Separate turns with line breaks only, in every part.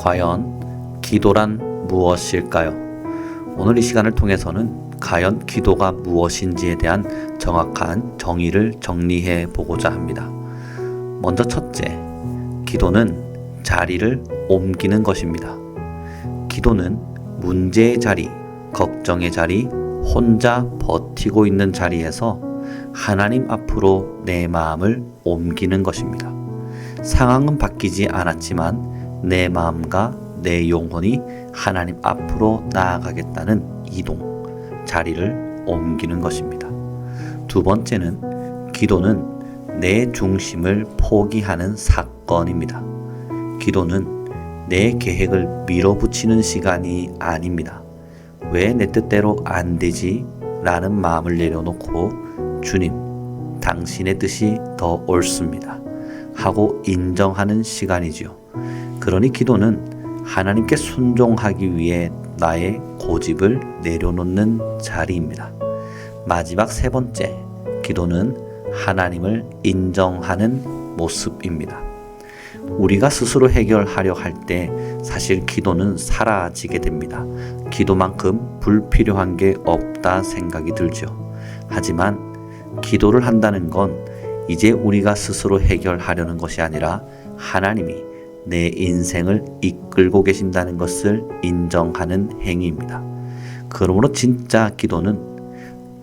과연 기도란 무엇일까요? 오늘 이 시간을 통해서는 과연 기도가 무엇인지에 대한 정확한 정의를 정리해 보고자 합니다. 먼저 첫째, 기도는 자리를 옮기는 것입니다. 기도는 문제의 자리, 걱정의 자리, 혼자 버티고 있는 자리에서 하나님 앞으로 내 마음을 옮기는 것입니다. 상황은 바뀌지 않았지만 내 마음과 내 영혼이 하나님 앞으로 나아가겠다는 이동, 자리를 옮기는 것입니다. 두 번째는 기도는 내 중심을 포기하는 사건입니다. 기도는 내 계획을 밀어붙이는 시간이 아닙니다. 왜 내 뜻대로 안 되지? 라는 마음을 내려놓고 주님, 당신의 뜻이 더 옳습니다. 하고 인정하는 시간이지요. 그러니 기도는 하나님께 순종하기 위해 나의 고집을 내려놓는 자리입니다. 마지막 세 번째, 기도는 하나님을 인정하는 모습입니다. 우리가 스스로 해결하려 할 때 사실 기도는 사라지게 됩니다. 기도만큼 불필요한 게 없다 생각이 들죠. 하지만 기도를 한다는 건 이제 우리가 스스로 해결하려는 것이 아니라 하나님이 내 인생을 이끌고 계신다는 것을 인정하는 행위입니다. 그러므로 진짜 기도는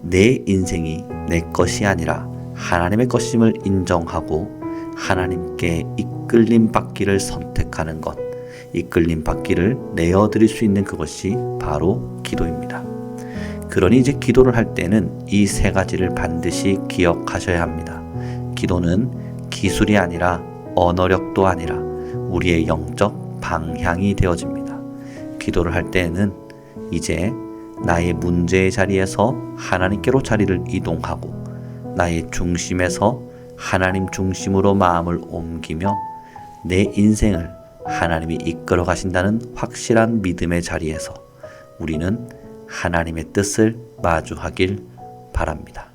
내 인생이 내 것이 아니라 하나님의 것임을 인정하고 하나님께 이끌림 받기를 선택하는 것, 이끌림 받기를 내어드릴 수 있는 그것이 바로 기도입니다. 그러니 이제 기도를 할 때는 이 세 가지를 반드시 기억하셔야 합니다. 기도는 기술이 아니라 언어력도 아니라 우리의 영적 방향이 되어집니다. 기도를 할 때에는 이제 나의 문제의 자리에서 하나님께로 자리를 이동하고 나의 중심에서 하나님 중심으로 마음을 옮기며 내 인생을 하나님이 이끌어 가신다는 확실한 믿음의 자리에서 우리는 하나님의 뜻을 마주하길 바랍니다.